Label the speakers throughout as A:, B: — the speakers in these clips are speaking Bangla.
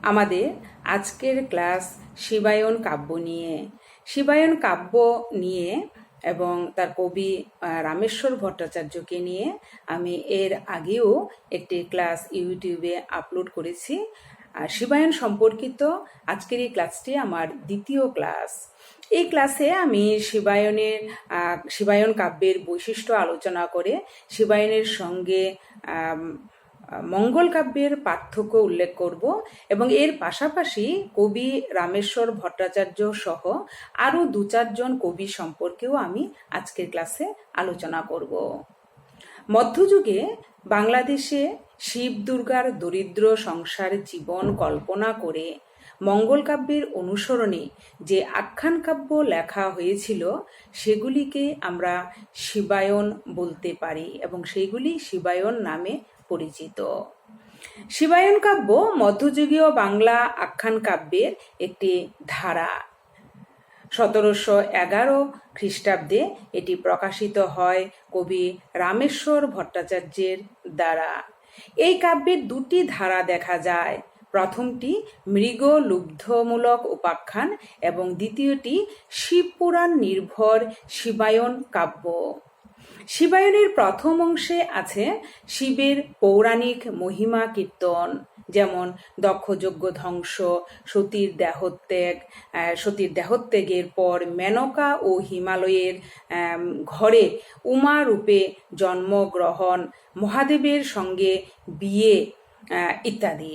A: আমাদের আজকের ক্লাস শিবায়ন কাব্য নিয়ে। শিবায়ন কাব্য নিয়ে এবং তার কবি রামেশ্বর ভট্টাচার্যকে নিয়ে আমি এর আগেও একটি ক্লাস ইউটিউবে আপলোড করেছি। আর শিবায়ন সম্পর্কিত আজকের এই ক্লাসটি আমার দ্বিতীয় ক্লাস। এই ক্লাসে আমি শিবায়নের শিবায়ন কাব্যের বৈশিষ্ট্য আলোচনা করে শিবায়নের সঙ্গে মঙ্গল কাব্যের পার্থক্য উল্লেখ করব এবং এর পাশাপাশি কবি রামেশ্বর ভট্টাচার্য সহ আরও দু চারজন কবি সম্পর্কেও আমি আজকের ক্লাসে আলোচনা করব। মধ্যযুগে বাংলাদেশে শিব দুর্গার দরিদ্র সংসার জীবন কল্পনা করে মঙ্গল কাব্যের অনুসরণে যে আখ্যান কাব্য লেখা হয়েছিল, সেগুলিকে আমরা শিবায়ন বলতে পারি এবং সেইগুলি শিবায়ন নামে পরিচিত। শিবায়ন কাব্য মধ্যযুগীয় বাংলা আখ্যান কাব্যের একটি ধারা। সতেরোশো এগারো খ্রিস্টাব্দে এটি প্রকাশিত হয় কবি রামেশ্বর ভট্টাচার্যের দ্বারা। এই কাব্যের দুটি ধারা দেখা যায়। প্রথমটি মৃগ লুব্ধমূলক উপাখ্যান এবং দ্বিতীয়টি শিবপুরাণ নির্ভর শিবায়ন কাব্য। শিবায়নের প্রথম অংশে আছে শিবের পৌরাণিক মহিমা কীর্তন, যেমন দক্ষযজ্ঞ ধ্বংস, সতীর দেহত্যাগ সতীর দেহত্যাগের পর মেনকা ও হিমালয়ের ঘরে উমা রূপে জন্মগ্রহণ, মহাদেবের সঙ্গে বিয়ে ইত্যাদি।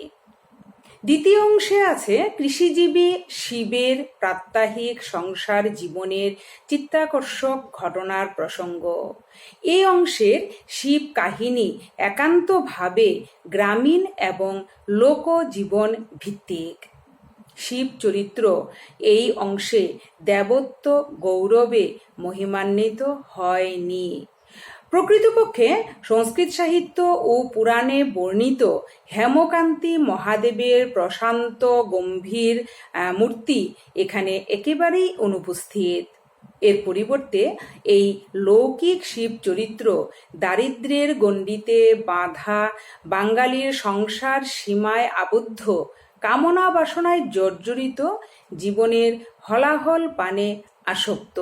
A: দ্বিতীয় অংশে আছে, কৃষিজীবী শিবের প্রাত্যহিক সংসার জীবনের চিত্তাকর্ষক ঘটনার প্রসঙ্গ। এই অংশের শিব কাহিনী একান্তভাবে গ্রামীণ এবং লোকজীবন ভিত্তিক। শিব চরিত্র এই অংশে দেবত্ব গৌরবে মহিমান্বিত হয়নি। প্রকৃতপক্ষে সংস্কৃত সাহিত্য ও পুরাণে বর্ণিত হেমকান্তি মহাদেবের প্রশান্ত গম্ভীর মূর্তি এখানে একেবারেই অনুপস্থিত। এর পরিবর্তে এই লৌকিক শিব চরিত্র দারিদ্র্যের গণ্ডিতে বাঁধা বাঙালির সংসার সীমায় আবদ্ধ, কামনা বাসনায় জর্জরিত, জীবনের হলাহল পানে আসক্ত।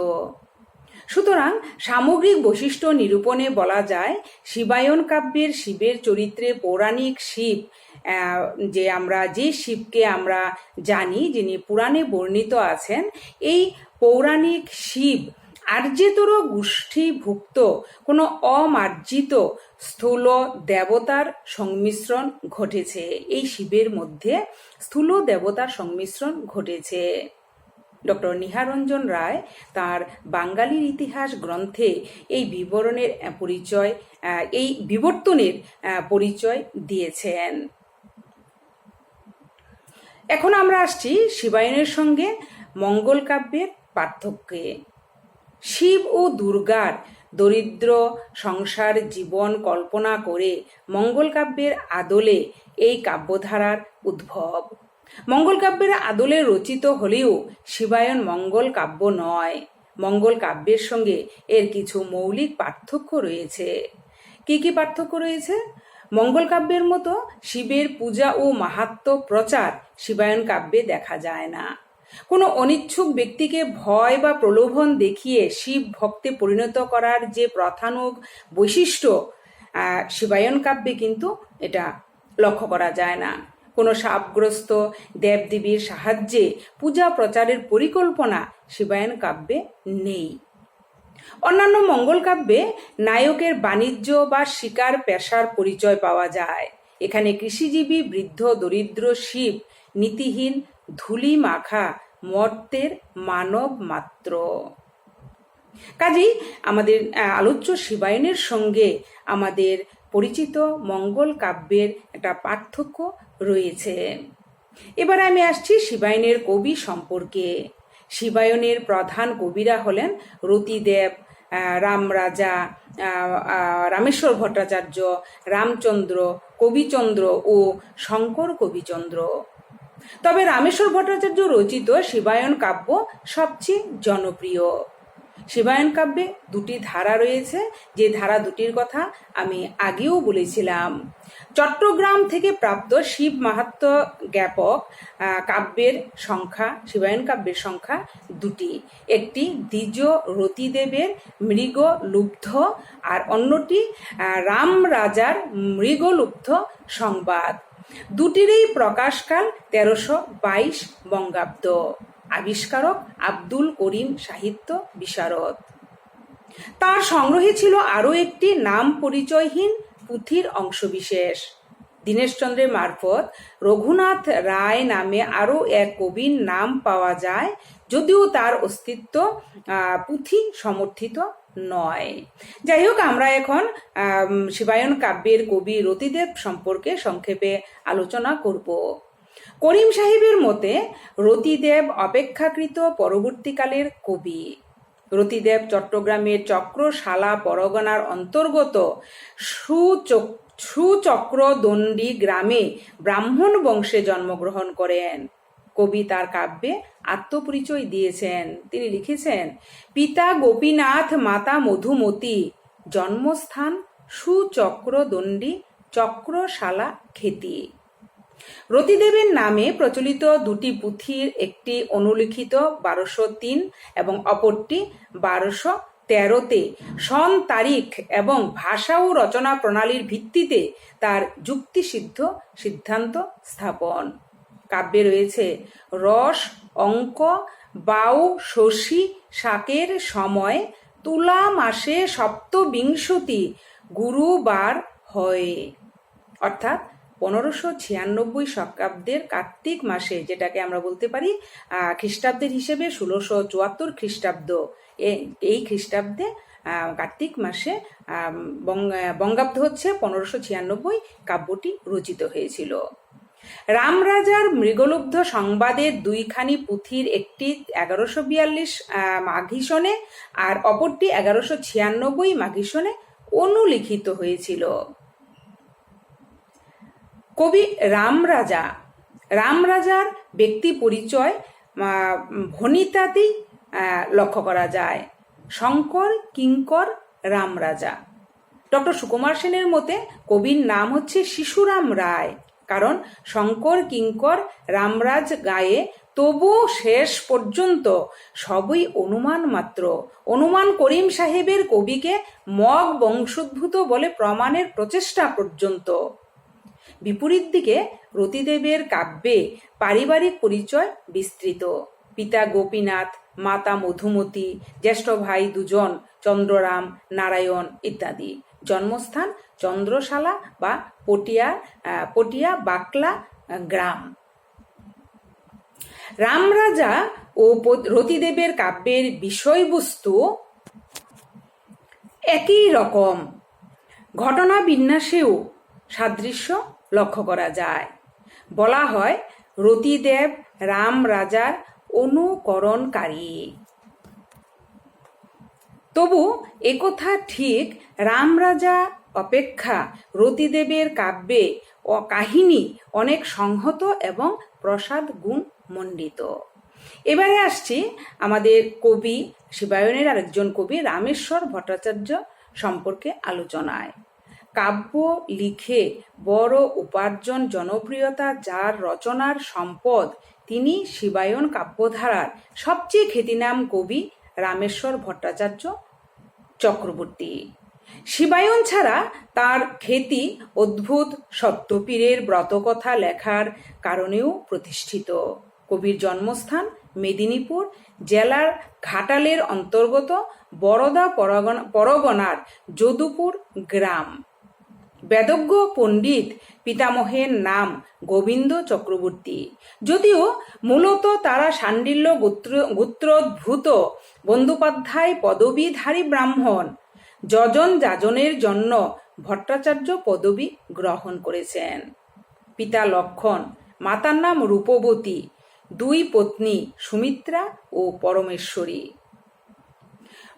A: সুতরাং সামগ্রিক বৈশিষ্ট্য নিরূপণে বলা যায়, শিবায়ন কাব্যের শিবের চরিত্রে পৌরাণিক শিব যে আমরা, যে শিবকে আমরা জানি, যিনি পুরাণে বর্ণিত আছেন, এই পৌরাণিক শিব আর্যেতর গোষ্ঠীভুক্ত কোনো অমার্জিত স্থূল দেবতার সংমিশ্রণ ঘটেছে। এই শিবের মধ্যে স্থূল দেবতার সংমিশ্রণ ঘটেছে। ডক্টর নিহারঞ্জন রায় তার বাঙালির ইতিহাস গ্রন্থে এই বিবরণের পরিচয় এই বিবর্তনের পরিচয় দিয়েছেন। এখন আমরা আসছি শিবায়নের সঙ্গে মঙ্গল কাব্যের পার্থক্যে। শিব ও দুর্গার দরিদ্র সংসার জীবন কল্পনা করে মঙ্গল কাব্যের আদলে এই কাব্যধারার উদ্ভব। মঙ্গল কাব্যের আদলে রচিত হলেও শিবায়ন মঙ্গল কাব্য নয়। মঙ্গল কাব্যের সঙ্গে এর কিছু মৌলিক পার্থক্য রয়েছে। কি কি পার্থক্য রয়েছে? মঙ্গল কাব্যের মতো শিবের পূজা ও মাহাত্ম্য প্রচার শিবায়ন কাব্যে দেখা যায় না। কোনো অনিচ্ছুক ব্যক্তিকে ভয় বা প্রলোভন দেখিয়ে শিব ভক্তে পরিণত করার যে প্রথানুগ বৈশিষ্ট্য শিবায়ন কাব্যে কিন্তু এটা লক্ষ্য করা যায় না। কোনো সাপগ্রস্ত দেবদেবীর সাহায্যে পূজা প্রচারের পরিকল্পনা শিবায়ন কাব্যে নেই। অন্যান্য মঙ্গল কাব্যে নায়কের বাণিজ্য বা শিকার পেশার পরিচয় পাওয়া যায়। এখানে কৃষিজীবী, বৃদ্ধ, দরিদ্র, শিব, নীতিহীন ধুলি মাখা মর্তের মানব মাত্র। কাজেই আমাদের আলোচ্য শিবায়নের সঙ্গে আমাদের পরিচিত মঙ্গল কাব্যের একটা পার্থক্য রয়েছে। এবার আমি আসছি শিবায়নের কবি সম্পর্কে। শিবায়নের প্রধান কবিরা হলেন রতিদেব আহ, আহ, রামেশ্বর ভট্টাচার্য রামচন্দ্র কবিচন্দ্র ও শঙ্কর কবিচন্দ্র। তবে রামেশ্বর ভট্টাচার্য রচিত শিবায়ন কাব্য সবচেয়ে জনপ্রিয়। শিবায়ন কাব্যে দুটি ধারা রয়েছে, যে ধারা দুটির কথা আমি আগেও বলেছিলাম। চট্টগ্রাম থেকে প্রাপ্ত শিব মাহাত্ম জ্ঞাপক কাব্যের সংখ্যা, শিবায়ন কাব্যের সংখ্যা দুটি। একটি দ্বিজ রতিদেবের মৃগ লুব্ধ আর অন্যটি রাম রাজার মৃগলুব্ধ সংবাদ। দুটিরই প্রকাশকাল তেরোশো বাইশ বঙ্গাব্দ। আবিষ্কারক আব্দুল করিম সাহিত্য বিশারদ। তার সংগ্রহে ছিল আরও একটি নাম পরিচয়হীন পুঁথির অংশবিশেষ। দীনেশচন্দ্রের মারফত রঘুনাথ রায় নামে আরও এক কবির নাম পাওয়া যায়, যদিও তার অস্তিত্ব পুঁথি সমর্থিত নয়। যাই হোক, আমরা এখন শিবায়ন কাব্যের কবি রতিদেব সম্পর্কে সংক্ষেপে আলোচনা করব। করিম সাহেবের মতে, রতিদেব অপেক্ষাকৃত পরবর্তীকালের কবি। রতিদেব চট্টগ্রামের চক্রশালা পরগনার অন্তর্গত সুচক সুচক্রদণ্ডী গ্রামে ব্রাহ্মণ বংশে জন্মগ্রহণ করেন। কবি তার কাব্যে আত্মপরিচয় দিয়েছেন। তিনি লিখেছেন, পিতা গোপীনাথ, মাতা মধুমতি, জন্মস্থান সুচক্রদণ্ডী চক্রশালা খেতি। রতিদেবের নামে প্রচলিত দুটি পুঁথির একটি অনুলিখিত বারোশো তিন এবং অপরটি বারোশো তেরোতে সন তারিখ এবং ভাষা ও রচনা প্রণালীর ভিত্তিতে তার যুক্তিসিদ্ধ সিদ্ধান্ত স্থাপন। কাব্যে রয়েছে, রস, অঙ্ক, বাউ, শশী, শাকের সময়, তুলা মাসে সপ্তবিংশতি গুরুবার হয়। অর্থাৎ পনেরোশো ছিয়ানব্বই শকাব্দের কার্তিক মাসে, যেটাকে আমরা বলতে পারি খ্রিস্টাব্দের হিসেবে ষোলোশো চুয়াত্তর খ্রিস্টাব্দ। এই খ্রিস্টাব্দে কার্তিক মাসে বঙ্গাব্দ হচ্ছে পনেরোশো ছিয়ানব্বই কাব্যটি রচিত হয়েছিল। রামরাজার মৃগলুব্ধ সংবাদের দুইখানি পুঁথির একটি এগারোশো বিয়াল্লিশ মাঘী সনে আর অপরটি এগারোশো ছিয়ানব্বই মাঘী সনে অনুলিখিত হয়েছিল। কবি রামরাজা, রামরাজার ব্যক্তি পরিচয় ভনিতাতেই লক্ষ্য করা যায়। শঙ্কর, কিঙ্কর, রামরাজা। ডক্টর সুকুমার সেনের মতে কবির নাম হচ্ছে শিশুরাম রায়। কারণ শঙ্কর, কিঙ্কর, রামরাজ গায়ে তবু শেষ পর্যন্ত সবই অনুমান মাত্র। অনুমান করিম সাহেবের কবিকে মগ বংশোদ্ভূত বলে প্রমাণের প্রচেষ্টা পর্যন্ত। বিপরীত দিকে রতিদেবের কাব্যে পারিবারিক পরিচয় বিস্তৃত। পিতা গোপীনাথ, মাতা মধুমতি, জ্যেষ্ঠ ভাই দুজন, চন্দ্ররাম, নারায়ণ ইত্যাদি। জন্মস্থান চন্দ্রশালা বা পটিয়া পটিয়া বাকলা গ্রাম। রামরাজা ও রতিদেবের কাব্যের বিষয়বস্তু একই রকম। ঘটনা বিন্যাসেও সাদৃশ্য লক্ষ্য করা যায়। বলা হয়, রতিদেব রাম রাজার অনুকরণকারী। তবু একথা ঠিক রাম রাজা অপেক্ষা রতিদেবের কাব্যে ও কাহিনী অনেক সংহত এবং প্রসাদ গুণ মণ্ডিত। এবারে আসছি আমাদের কবি, শিবায়নের আরেকজন কবি রামেশ্বর ভট্টাচার্য সম্পর্কে আলোচনায়। কাব্য লিখে বড় উপার্জন জনপ্রিয়তা যার রচনার সম্পদ তিনি শিবায়ন কাব্যধারার সবচেয়ে খ্যাতিনাম কবি রামেশ্বর ভট্টাচার্য চক্রবর্তী। শিবায়ন ছাড়া তার খ্যাতি অদ্ভুত, সত্যপীরের ব্রতকথা লেখার কারণেও প্রতিষ্ঠিত। কবির জন্মস্থান মেদিনীপুর জেলার ঘাটালের অন্তর্গত বরদা পরগনার যদুপুর গ্রাম। বেদজ্ঞ পণ্ডিত পিতামহের নাম গোবিন্দ চক্রবর্তী। যদিও মূলত তারা শাণ্ডিল্য গোত্র, গোত্রোদ্ভূত বন্দ্যোপাধ্যায় পদবীধারী ব্রাহ্মণ। যজন যাজনের জন্য ভট্টাচার্য পদবী গ্রহণ করেছেন। পিতা লক্ষণ, মাতার নাম রূপবতী। দুই পত্নী সুমিত্রা ও পরমেশ্বরী।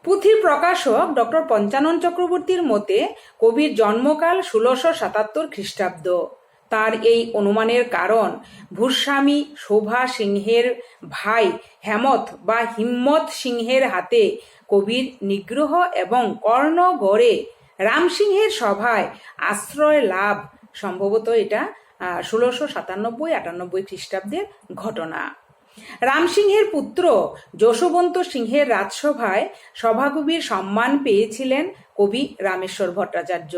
A: পুঁথির প্রকাশক ডক্টর পঞ্চানন চক্রবর্তীর মতে কবির জন্মকাল ষোলোশো সাতাত্তর খ্রিস্টাব্দ। তার এই অনুমানের কারণ ভূস্বামী শোভা সিংহের ভাই হেমত বা হিম্মত সিংহের হাতে কবির নিগ্রহ এবং কর্ণগড়ে রামসিংহের সভায় আশ্রয় লাভ, সম্ভবত এটা ষোলোশো সাতানব্বই আটানব্বই খ্রিস্টাব্দের ঘটনা। রামসিংহের পুত্র যশবন্ত সিংহের রাজসভায় সভাকবির সম্মান পেয়েছিলেন কবি রামেশ্বর ভট্টাচার্য।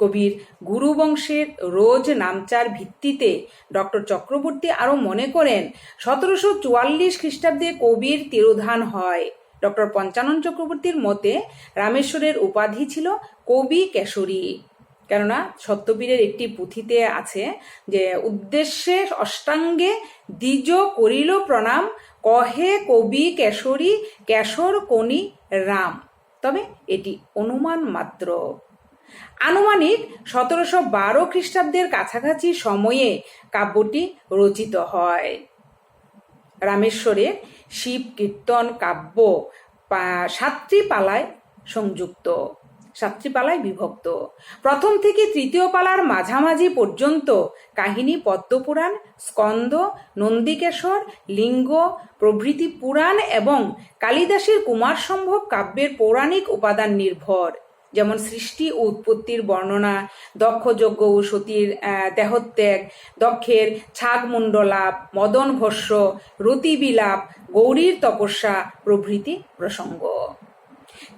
A: কবির গুরুবংশের রোজ নামচার ভিত্তিতে ডক্টর চক্রবর্তী আরও মনে করেন, সতেরোশো চুয়াল্লিশ খ্রিস্টাব্দে কবির তিরোধান হয়। ডক্টর পঞ্চানন চক্রবর্তীর মতে রামেশ্বরের উপাধি ছিল কবি কেশরী। কেননা সত্যবীরের একটি পুঁথিতে আছে যে, উদ্দেশ্যে অষ্টাঙ্গে দ্বিজ করিল প্রণাম, কহে কবি কেশরী, কেশর কনি রাম। তবে এটি অনুমান মাত্র। আনুমানিক সতেরোশো বারো খ্রিস্টাব্দের কাছাকাছি সময়ে কাব্যটি রচিত হয়। রামেশ্বরের শিব কীর্তন কাব্য সাতটি পালায় সংযুক্ত। সাতটি পালায় বিভক্ত। প্রথম থেকে তৃতীয় পালার মাঝামাঝি পর্যন্ত কাহিনী পদ্মপুরাণ, স্কন্দ নন্দিকেশ্বর লিঙ্গ, প্রভৃতি পুরাণ এবং কালিদাসের কুমার সম্ভব কাব্যের পৌরাণিক উপাদান নির্ভর। যেমন সৃষ্টি ও উৎপত্তির বর্ণনা দক্ষযজ্ঞ ও সতীর দেহত্যাগ, দক্ষের ছাগমুণ্ডলাপ, মদন ভস্য, রতিবিলাপ, গৌরীর তপস্যা, প্রভৃতি প্রসঙ্গ।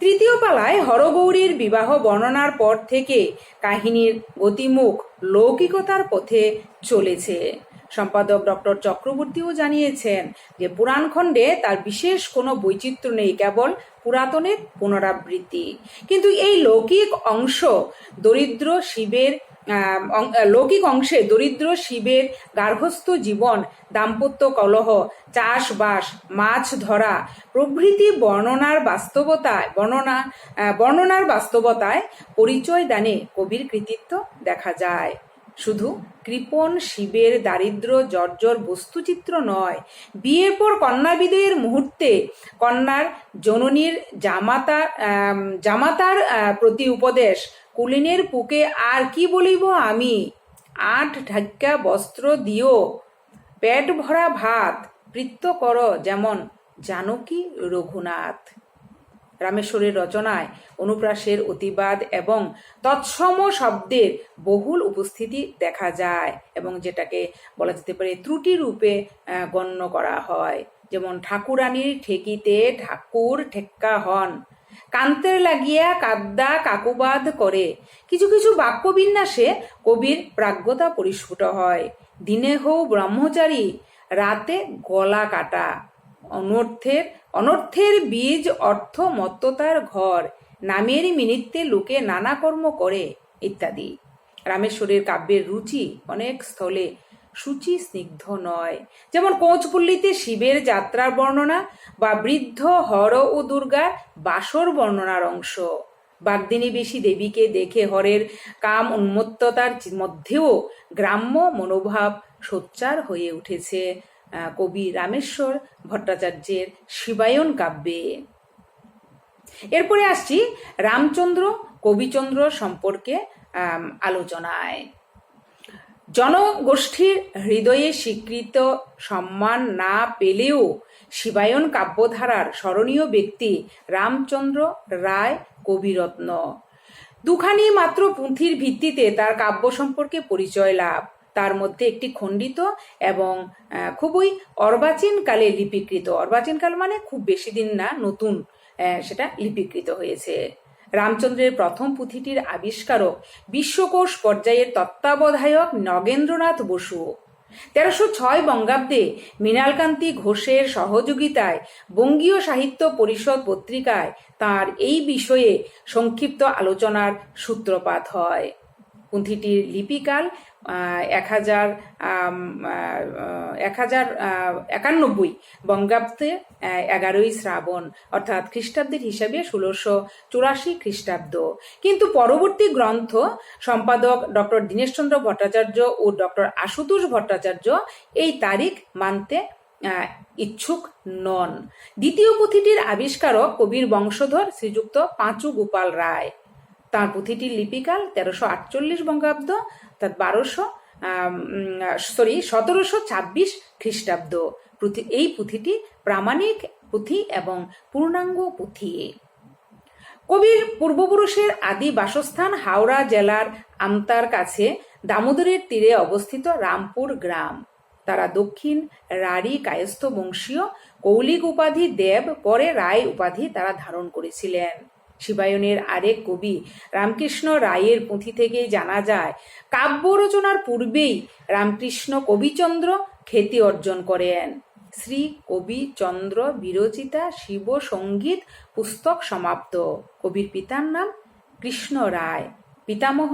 A: তৃতীয় পালায় হরগৌরীর বিবাহ বর্ণনার পর থেকে কাহিনীর গতিমুখ লৌকিকতার পথে চলেছে। সম্পাদক ডক্টর চক্রবর্তীও জানিয়েছেন যে পুরাণ খণ্ডে তার বিশেষ কোনো বৈচিত্র্য নেই, কেবল পুরাতনের পুনরাবৃত্তি। কিন্তু এই লৌকিক অংশ দরিদ্র শিবের লৌকিক অংশে দরিদ্র শিবের গার্হস্থ জীবন, দাম্পত্য কলহ, চাষবাস, মাছ ধরা, প্রভৃতি বর্ণনার বাস্তবতায়, বর্ণনা বর্ণনার বাস্তবতায় পরিচয় দানে কবির কৃতিত্ব দেখা যায়। শুধু কৃপণ শিবের দারিদ্র জর্জর বস্তুচিত্র নয়, বিয়ের পর কন্যা বিদয়ের মুহূর্তে কন্যার জননীর জামাতা জামাতার প্রতি উপদেশ কুলিনের পুকে আর কি বলিব আমি? আট ঢাক্কা বস্ত্র দিও, পেট ভরা ভাত, বৃত্ত কর যেমন জানকী রঘুনাথ? রামেশ্বরের রচনায় অনুপ্রাসের অতিবাদ এবং তৎসম শব্দের বহুল উপস্থিতি দেখা যায় এবং যেটাকে বলা যেতে পারে ত্রুটি রূপে গণ্য করা হয়। যেমন ঠাকুরানীর ঠেকিতে ঠাকুর ঠেক্কা হন কান্তের লাগিয়া কাদ্দা কাকুবাদ করে। কিছু কিছু বাক্য বিন্যাসে কবির প্রাজ্ঞতা পরিস্ফুট হয়। দিনে হৌ ব্রহ্মচারী, রাতে গলা কাটা। অনর্থের অনর্থের বীজ অর্থ মত্ততার ঘর। নামের মিনিত্তে লোকে নানা কর্ম করে, ইত্যাদি। রামেশ্বরের কাব্যের রুচি অনেক স্থলে। সূচি স্নিগ্ধ নয়। যেমন কোচপল্লীতে শিবের যাত্রার বর্ণনা বা বৃদ্ধ, হর ও দুর্গার বাসর বর্ণনার অংশ। বাগদিনী বেশি দেবীকে দেখে হরের কাম উন্মত্ততার মধ্যেও গ্রাম্য মনোভাব সোচ্চার হয়ে উঠেছে কবি রামেশ্বর ভট্টাচার্যের শিবায়ন কাব্যে। এরপরে আসছি রামচন্দ্র, কবিচন্দ্র সম্পর্কে আলোচনায়। জনগোষ্ঠীর হৃদয়ে স্বীকৃত সম্মান না পেলেও শিবায়ন কাব্যধারার স্মরণীয় ব্যক্তি রামচন্দ্র রায় কবিরত্ন। দুখানি মাত্র পুঁথির ভিত্তিতে তার কাব্য সম্পর্কে পরিচয় লাভ। তার মধ্যে একটি খণ্ডিত এবং খুবই অর্বাচীনকালে লিপিকৃত। অর্বাচীনকাল মানে খুব বেশি দিন না, নতুন সেটা লিপিকৃত হয়েছে। রামচন্দ্রের প্রথম পুঁথিটির আবিষ্কারক বিশ্বকোষ পর্যায়ের তত্ত্বাবধায়ক নগেন্দ্রনাথ বসু। তেরোশো ছয় বঙ্গাব্দে মৃণালকান্তি ঘোষের সহযোগিতায় বঙ্গীয় সাহিত্য পরিষদ পত্রিকায় তার এই বিষয়ে সংক্ষিপ্ত আলোচনার সূত্রপাত হয়। পুঁথিটির লিপিকাল এক হাজার এক হাজার একানব্বই বঙ্গাব্দে এগারোই শ্রাবণ, অর্থাৎ খ্রিস্টাব্দের হিসাবে ষোলোশো চুরাশি খ্রিস্টাব্দ। কিন্তু পরবর্তী গ্রন্থ সম্পাদক ডক্টর দীনেশচন্দ্র ভট্টাচার্য ও ডক্টর আশুতোষ ভট্টাচার্য এই তারিখ মানতে ইচ্ছুক নন। দ্বিতীয় পুঁথিটির আবিষ্কারক কবির বংশধর শ্রীযুক্ত পাঁচু গোপাল রায়। তাঁর পুঁথিটি লিপিকাল তেরোশো আটচল্লিশ বঙ্গাব্দ অর্থাৎ বারোশো সরি সতেরোশো ছাব্বিশ খ্রিস্টাব্দ। এই পুঁথিটি প্রামাণিক পুঁথি এবং পূর্ণাঙ্গ পুঁথি। কবির পূর্বপুরুষের আদি বাসস্থান হাওড়া জেলার আমতার কাছে দামোদরের তীরে অবস্থিত রামপুর গ্রাম। তারা দক্ষিণ রাঢ়ী কায়স্থ বংশীয়, কৌলিক উপাধি দেব পরে রায় উপাধি তারা ধারণ করেছিলেন। শিবায়নের আরেক কবি রামকৃষ্ণ রায়ের পুঁথি থেকেই জানা যায়, কাব্য রচনার পূর্বেই রামকৃষ্ণ কবিচন্দ্র খ্যাতি অর্জন করেন। শ্রী কবিচন্দ্র বিরচিতা শিব সংগীত পুস্তক সমাপ্ত। কবির পিতার নাম কৃষ্ণ রায়, পিতামহ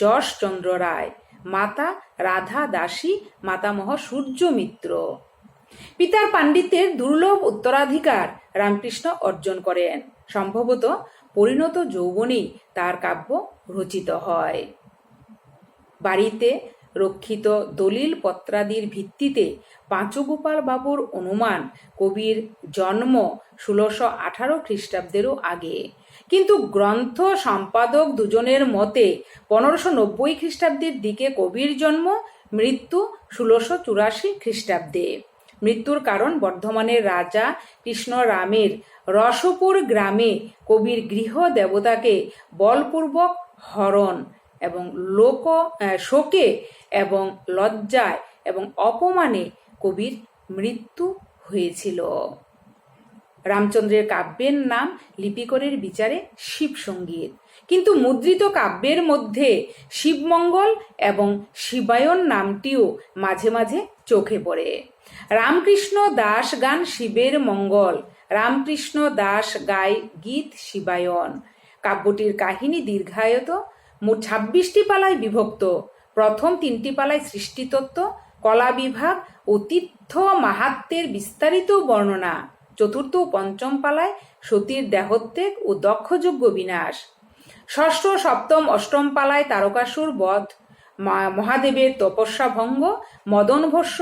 A: যশচন্দ্র রায়, মাতা রাধা দাসী, মাতামহ সূর্য মিত্র। পিতার পাণ্ডিত্যের দুর্লভ উত্তরাধিকার রামকৃষ্ণ অর্জন করেন। সম্ভবত পরিণত যৌবনেই তার কাব্য রচিত হয়। বাড়িতে রক্ষিত দলিল পত্রাদির ভিত্তিতে পাঁচগোপাল বাবুর অনুমান কবির জন্ম ষোলোশো আঠারো খ্রিস্টাব্দেরও আগে। কিন্তু গ্রন্থ সম্পাদক দুজনের মতে পনেরোশো নব্বই খ্রিস্টাব্দের দিকে কবির জন্ম, মৃত্যু ষোলোশো চুরাশি খ্রিস্টাব্দে। মৃত্যুর কারণ বর্ধমানের রাজা কৃষ্ণরামের রসপুর গ্রামে কবির গৃহ দেবতাকে বলপূর্বক হরণ এবং লোক শোকে এবং লজ্জায় এবং অপমানে কবির মৃত্যু হয়েছিল। রামচন্দ্রের কাব্যের নাম লিপিকরের বিচারে শিব সংগীত কিন্তু মুদ্রিত কাব্যের মধ্যে শিবমঙ্গল এবং শিবায়ন নামটিও মাঝে মাঝে চোখে পড়ে। রামকৃষ্ণ দাস গান শিবের মঙ্গল। রামকৃষ্ণ দাস গায় গীত শিবায়ন। কাব্যটির কাহিনী দীর্ঘায়ত। মোট ছাব্বিশটি পালায় বিভক্ত। প্রথম তিনটি পালায় সৃষ্টিতত্ত্ব, কলা বিভাগ ও তীর্থ মাহাত্মের বিস্তারিত বর্ণনা। চতুর্থ ও পঞ্চম পালায় সতীর দেহত্যাগ ও দক্ষযোগ্য বিনাশ। ষষ্ঠ সপ্তম অষ্টম পালায় তারকাসুর বধ। মহাদেবের তপস্যা ভঙ্গ, মদন ভস্য,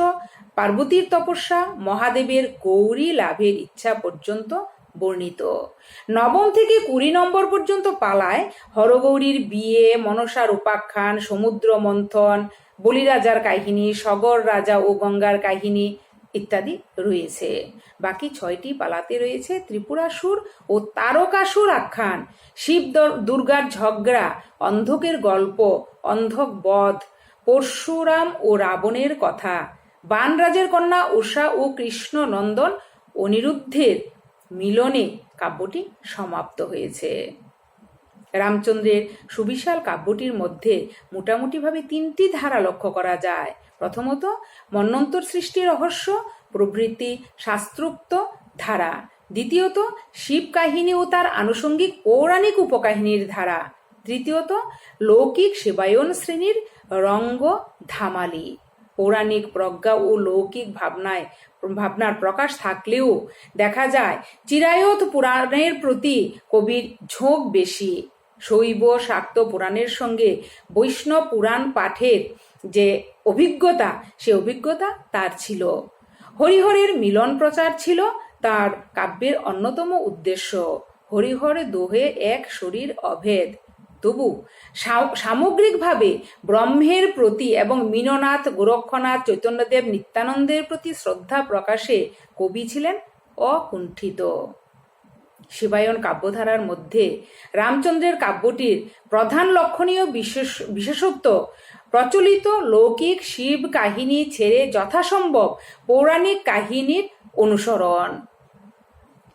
A: পার্বতীর তপস্যা, মহাদেবের গৌরী লাভের ইচ্ছা পর্যন্ত বর্ণিত। নবম থেকে কুড়ি নম্বর পর্যন্ত পালায় হরগৌরীর বিয়ে মনসার উপাখ্যান সমুদ্র মন্থন, বলিরাজার কাহিনী, সগর রাজা ও গঙ্গার কাহিনী ইত্যাদি রয়েছে। বাকি ছয়টি পালাতে রয়েছে ত্রিপুরাসুর ও তারকাসুর আখ্যান। শিব দুর্গার ঝগড়া, অন্ধকের গল্প, অন্ধক বধ, পরশুরাম ও রাবণের কথা, বানরাজের কন্যা উষা ও কৃষ্ণ নন্দন অনিরুদ্ধের মিলনে কাব্যটি সমাপ্ত হয়েছে। রামচন্দ্রের সুবিশাল কাব্যটির মধ্যে মোটামুটিভাবে তিনটি ধারা লক্ষ্য করা যায়। প্রথমত মন্বন্তর সৃষ্টি রহস্য, প্রভৃতি শাস্ত্রোক্ত ধারা। দ্বিতীয়ত, শিব কাহিনী ও তার আনুষঙ্গিক পৌরাণিক উপকাহিনীর ধারা। তৃতীয়ত, লৌকিক সেবায়ন শ্রেণির রঙ্গ ধামালি। পৌরাণিক প্রজ্ঞা ও লৌকিক ভাবনায়, ভাবনার প্রকাশ থাকলেও দেখা যায়, চিরায়ত পুরাণের প্রতি কবির ঝোঁক বেশি। শৈব শাক্ত পুরাণের সঙ্গে বৈষ্ণব পুরাণ পাঠের যে অভিজ্ঞতা, সে অভিজ্ঞতা তার ছিল। হরিহরের মিলন প্রচার ছিল তার কাব্যের অন্যতম উদ্দেশ্য। হরিহর দোহে এক শরীর অভেদ। তবু সামগ্রিকভাবে ব্রহ্মের প্রতি এবং মীননাথ, গোরক্ষনাথ, চৈতন্যদেব, নিত্যানন্দের প্রতি শ্রদ্ধা প্রকাশে কবি ছিলেন অকুণ্ঠিত। শিবায়ন কাব্যধারার মধ্যে রামচন্দ্রের কাব্যটির প্রধান লক্ষণীয় বিশেষ, বিশেষত্ব, প্রচলিত লৌকিক শিব কাহিনী ছেড়ে যথাসম্ভব পৌরাণিক কাহিনীর অনুসরণ।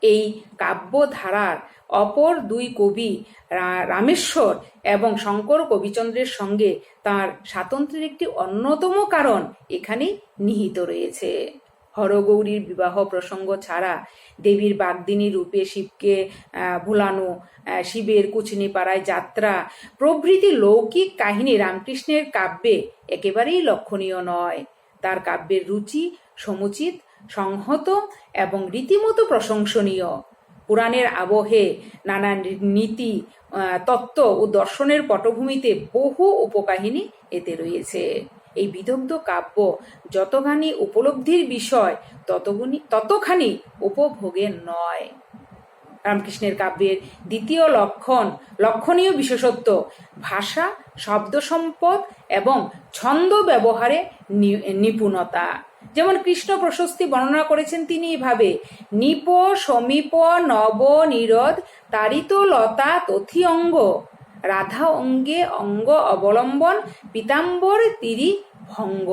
A: এই কাব্যধারার অপর দুই কবি রামেশ্বর এবং শঙ্কর কবিচন্দ্রের সঙ্গে তার স্বাতন্ত্র্যের একটি অন্যতম কারণ এখানে নিহিত রয়েছে। হরগৌরীর বিবাহ প্রসঙ্গ ছাড়া দেবীর বাগদিনী রূপে শিবকে ভুলানো শিবের কুচনি পাড়ায় যাত্রা, প্রভৃতি লৌকিক কাহিনী রামকৃষ্ণের কাব্যে একেবারেই লক্ষণীয় নয়। তার কাব্যের রুচি, সমুচিত, সংহত এবং রীতিমতো প্রশংসনীয়। পুরাণের আবহে নানা নীতি তত্ত্ব ও দর্শনের পটভূমিতে বহু উপকাহিনী এতে রয়েছে। এই বিদগ্ধ কাব্য যতখানি উপলব্ধির বিষয়, ততগুনি ততখানি উপভোগের নয়। রামকৃষ্ণের কাব্যের দ্বিতীয় লক্ষণ, লক্ষণীয় বিশেষত্ব, ভাষা শব্দ সম্পদ এবং ছন্দ ব্যবহারে নিপুণতা। যেমন কৃষ্ণ প্রশস্তি বর্ণনা করেছেন তিনি এভাবে, নিপ, সমীপ, নব, নিরদ, তারিত, লতা, তথি, অঙ্গ রাধা অঙ্গে অঙ্গ অবলম্বন, পীতাম্বর তিরি ভঙ্গ।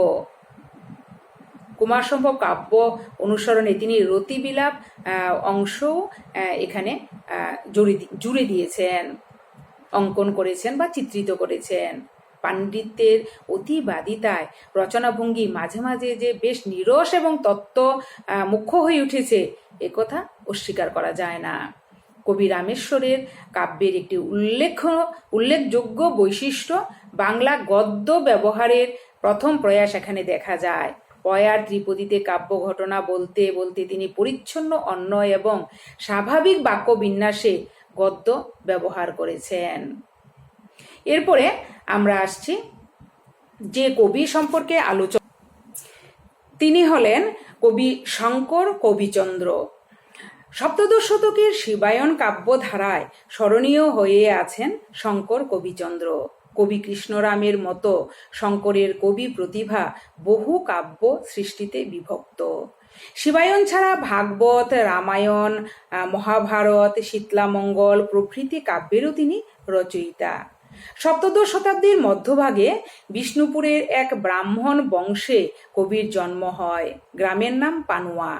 A: কুমার সম্ভব কাব্য অনুসরণে তিনি রতিবিলাপ অংশও এখানে জুড়ে জুড়ে দিয়েছেন, অঙ্কন করেছেন বা চিত্রিত করেছেন। পাণ্ডিত্যের অতিবাদিতায় রচনাভঙ্গি মাঝে মাঝে যে বেশ নিরস এবং তত্ত্ব মুখ্য হয়ে উঠেছে একথা অস্বীকার করা যায় না। কবি রামেশ্বরের কাব্যের একটি উল্লেখ, উল্লেখযোগ্য বৈশিষ্ট্য, বাংলা গদ্য ব্যবহারের প্রথম প্রয়াস এখানে দেখা যায়। পয়ার ত্রিপদীতে কাব্য ঘটনা বলতে বলতে তিনি পরিচ্ছন্ন অন্য এবং স্বাভাবিক বাক্য বিন্যাসে গদ্য ব্যবহার করেছেন। এরপরে আমরা আসছি যে কবি সম্পর্কে আলোচনা। তিনি হলেন কবি শঙ্কর কবিচন্দ্র। সপ্তদশ শতকের শিবায়ন কাব্যধারায় স্মরণীয় হয়ে আছেন শঙ্কর কবিচন্দ্র। কবি কৃষ্ণরামের মতো শঙ্করের কবি প্রতিভা বহু কাব্য সৃষ্টিতে বিভক্ত। শিবায়ন ছাড়া ভাগবত, রামায়ণ মহাভারত, শীতলামঙ্গল প্রভৃতি কাব্যেরও তিনি রচয়িতা। সপ্তদশ শতাব্দীর মধ্যভাগে বিষ্ণুপুরের এক ব্রাহ্মণ বংশে কবির জন্ম হয়। গ্রামের নাম পানুয়া।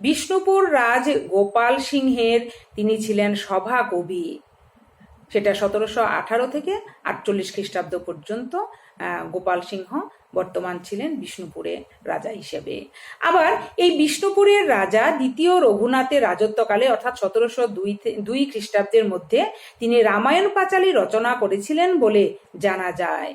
A: বিষ্ণুপুর রাজ গোপাল সিংহের তিনি ছিলেন সভা কবি। সেটা সতেরোশো আঠারো থেকে আটচল্লিশ খ্রিস্টাব্দ পর্যন্ত গোপাল সিংহ বর্তমান ছিলেন বিষ্ণুপুরের রাজা হিসেবে। আবার এই বিষ্ণুপুরের রাজা দ্বিতীয় রঘুনাথের রাজত্বকালে, অর্থাৎ সতেরোশো দুই দুই খ্রিস্টাব্দের মধ্যে, তিনি রামায়ণ পাঁচালী রচনা করেছিলেন বলে জানা যায়।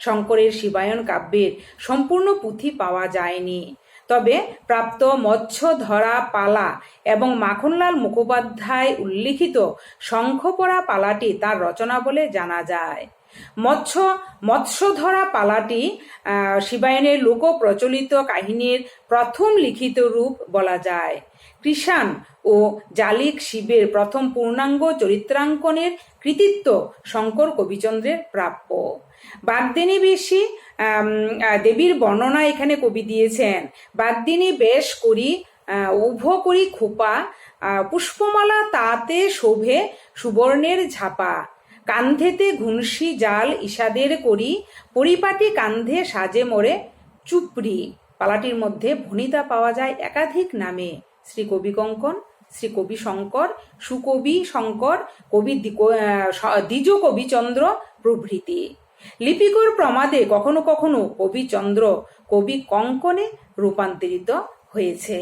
A: শঙ্করের শিবায়ন কাব্যের সম্পূর্ণ পুঁথি পাওয়া যায়নি। তবে প্রাপ্ত মৎস্য ধরা পালা এবং মাখনলাল মুখোপাধ্যায় উল্লিখিত শঙ্খপরা পালাটি তার রচনা বলে জানা যায়। মৎস্য মৎস্যধরা পালাটি আহ, শিবায়নের লোক প্রচলিত কাহিনীর প্রথম লিখিত রূপ বলা যায়। কৃষাণ ও জালিক শিবের প্রথম পূর্ণাঙ্গ চরিত্রাঙ্কনের কৃতিত্ব শঙ্কর কবিচন্দ্রের প্রাপ্য। বাগদিনী বেশি দেবীর বর্ণনা এখানে কবি দিয়েছেন। বাগদিনী বেশ করি উভ করি খোপা পুষ্পমালা তাতে শোভে সুবর্ণের ঝাপা। কান্ধেতে ঘুনসি জাল ইসাদের করি, পরিপাটি কান্ধে সাজে মোড়ে চুপড়ি, পালাটির মধ্যে ভনিতা পাওয়া যায় একাধিক নামে। শ্রী কবি কঙ্কন শ্রী কবি শঙ্কর, সুকবি শঙ্কর, কবি দ্বিজ কবিচন্দ্র প্রভৃতি। লিপিকর প্রমাদে কখনো কখনো কবিচন্দ্র কবি কঙ্কনে রূপান্তরিত হয়েছে।